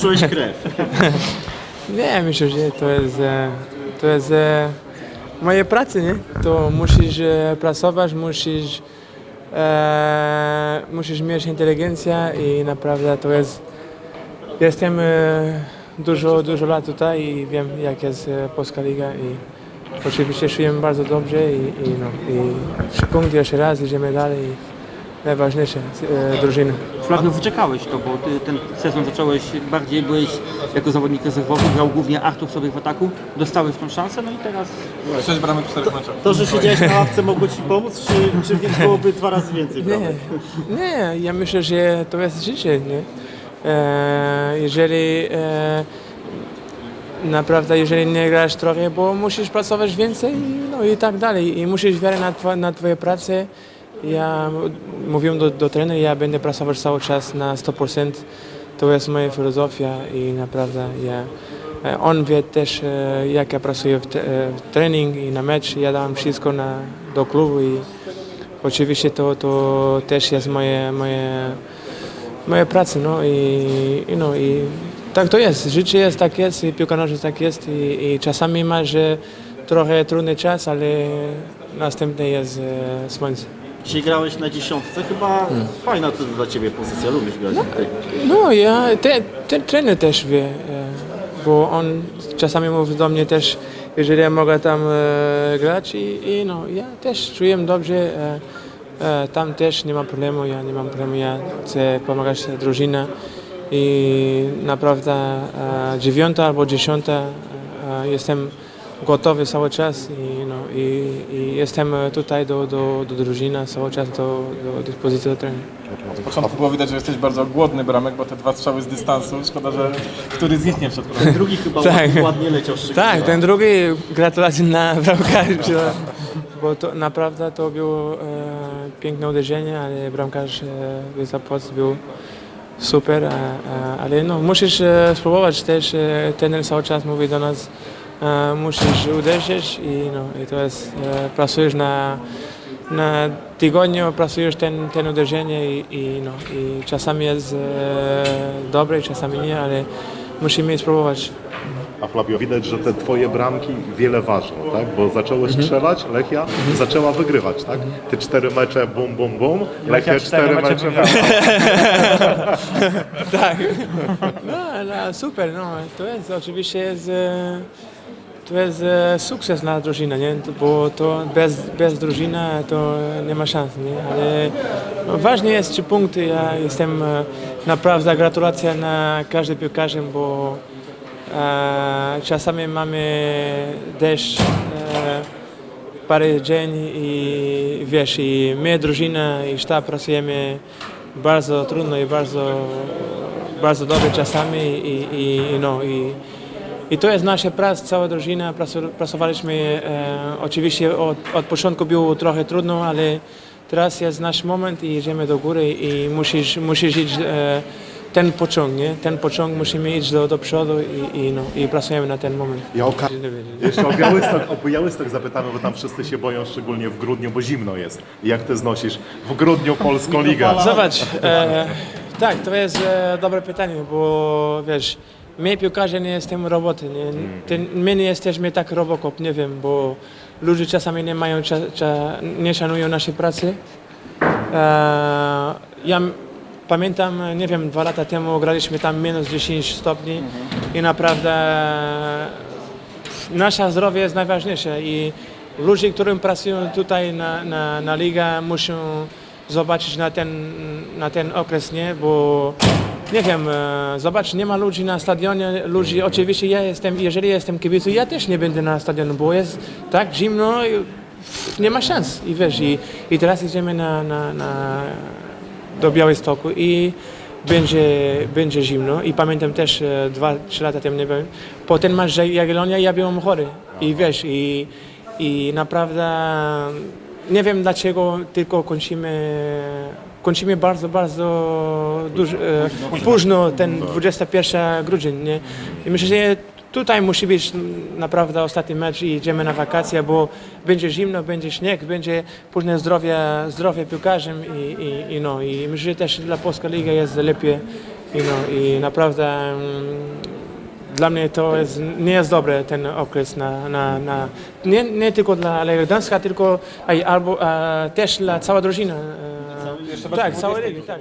Czułeś krew. Nie, myślę, że to jest, e, to jest e, moje pracy, nie? To musisz e, pracować, musisz, e, musisz mieć inteligencję i naprawdę to jest, jestem e, dużo, dużo lat tutaj i wiem jak jest e, Polska Liga i oczywiście czuję bardzo dobrze i, i, no, i trzy punkty jeszcze raz, idziemy dalej najważniejsze, e, drużyny. Flavio, wyczekałeś to, bo ty ten sezon zacząłeś bardziej, byłeś jako zawodnik rezerwowy, grał głównie Artur sobie w ataku, dostałeś tą szansę, no i teraz 6 bramek w 4 meczach. To, że siedziałeś na ławce mogło ci pomóc, czy, czy więc byłoby dwa razy więcej Nie, bramek? nie, ja myślę, że to jest życie, nie? E, jeżeli e, naprawdę, jeżeli nie grasz trochę, bo musisz pracować więcej, no i tak dalej. I musisz wierzyć na, twoje, na twoje pracę. Ja mówiłem do, do trenera, ja będę pracować cały czas na 100%. To jest moja filozofia i naprawdę ja, e, on wie też, e, jak ja pracuję w, e, w trening i na mecz. Ja dam wszystko na, do klubu i Oczywiście to, to też jest moje, moje, moje prace, no i, i, no i tak to jest. Życie jest tak jest i piłka nożna tak jest i, i czasami masz e, trochę trudny czas, ale następny jest słońce. Dzisiaj grałeś na dziesiątce, chyba fajna to dla ciebie pozycja, lubisz grać tutaj. No ja, te, ten trener też wie, e, bo on czasami mówi do mnie też, jeżeli ja mogę tam e, grać i, i no, ja też czuję dobrze, e, e, tam też nie ma problemu, ja nie mam problemu, ja chcę pomagać drużynie i naprawdę e, dziewiąta albo dziesiąta e, jestem gotowy cały czas i, no, i, i jestem tutaj do, do, do drużyny cały czas do, do dyspozycji do trenera. Z początku było widać, że jesteś bardzo głodny bramek, bo te dwa strzały z dystansu, szkoda, że który z nich nie wszedł. Ten drugi chyba Tak. ładnie, leciał szczególnie. Tak, ten drugi, gratulacje na bramkarz, bo to naprawdę to było e, piękne uderzenie, ale bramkarz e, Wyzapoc był super, a, a, ale no, musisz e, spróbować też, e, trener cały czas mówi do nas, musisz uderzyć i, no, i to jest, e, pracujesz na, na tygodniu, pracujesz ten, ten uderzenie i, i, no, i czasami jest e, dobre, czasami nie, ale musimy spróbować. A Flavio, widać, że te twoje bramki wiele ważą, tak? Bo zacząłeś strzelać, Lechia zaczęła wygrywać, tak? Ty cztery mecze bum, bum, bum, Lechia cztery mecze Tak. No, no, super, no. To jest oczywiście jest, e, to jest e, sukces dla drużyny, nie? Bo to bez, bez drużyny to nie ma szans, nie? Ale ważne jest trzy punkty. Ja jestem e, naprawdę gratulacja na każdym piłkarzem, bo e, czasami mamy deszcz. E, parę dzień i wiesz, i my, drużyna i sztab pracujemy bardzo trudno i bardzo, bardzo dobrze czasami i, i, i no, i, i to jest nasza praca, cała drużyna, pracowaliśmy, e, oczywiście od, od początku było trochę trudno, ale teraz jest nasz moment i idziemy do góry i musisz, musisz iść e, ten pociąg, nie? Ten pociąg musimy iść do, do przodu i, i, no, i pracujemy na ten moment. Ja o Ka- Jeszcze o Białystok, o Białystok zapytamy, bo tam wszyscy się boją, szczególnie w grudniu, bo zimno jest. Jak ty znosisz w grudniu Polską Ligę? Zobacz, e, tak, to jest e, dobre pytanie, bo wiesz, my piłkarze nie jesteśmy roboty, nie? Ten, my nie jesteśmy tak robokop, nie wiem, bo ludzie czasami nie mają, cza, cza, nie szanują naszej pracy. E, ja pamiętam, nie wiem, dwa lata temu graliśmy tam minus 10 stopni i naprawdę nasze zdrowie jest najważniejsze i ludzie, którym pracują tutaj na, na, na ligę muszą zobaczyć na ten, na ten okres, nie? Bo nie wiem, e, zobacz, nie ma ludzi na stadionie, ludzi, oczywiście ja jestem, jeżeli jestem kibicem, ja też nie będę na stadionie, bo jest tak zimno, i nie ma szans. I wiesz, i, i teraz idziemy na, na, na, do Białegostoku i będzie, będzie zimno. I pamiętam też e, dwa, trzy lata temu, nie wiem, potem masz Jagiellonia ja byłem chory. I wiesz, i, i naprawdę nie wiem dlaczego, tylko kończymy, kończymy bardzo, bardzo dużo, e, późno ten 21 grudzień, nie? I myślę, że tutaj musi być naprawdę ostatni mecz i idziemy na wakacje, bo będzie zimno, będzie śnieg, będzie później zdrowie, zdrowie piłkarzem i, i, i, no, i myślę, że też dla Polska Liga jest lepiej I, no, i naprawdę mm, dla mnie to jest, nie jest dobry ten okres na, na, na nie, nie tylko dla Legii Gdańska, tylko a, albo, a, też dla całej drużyny. e, Tak, całej ligi, tak.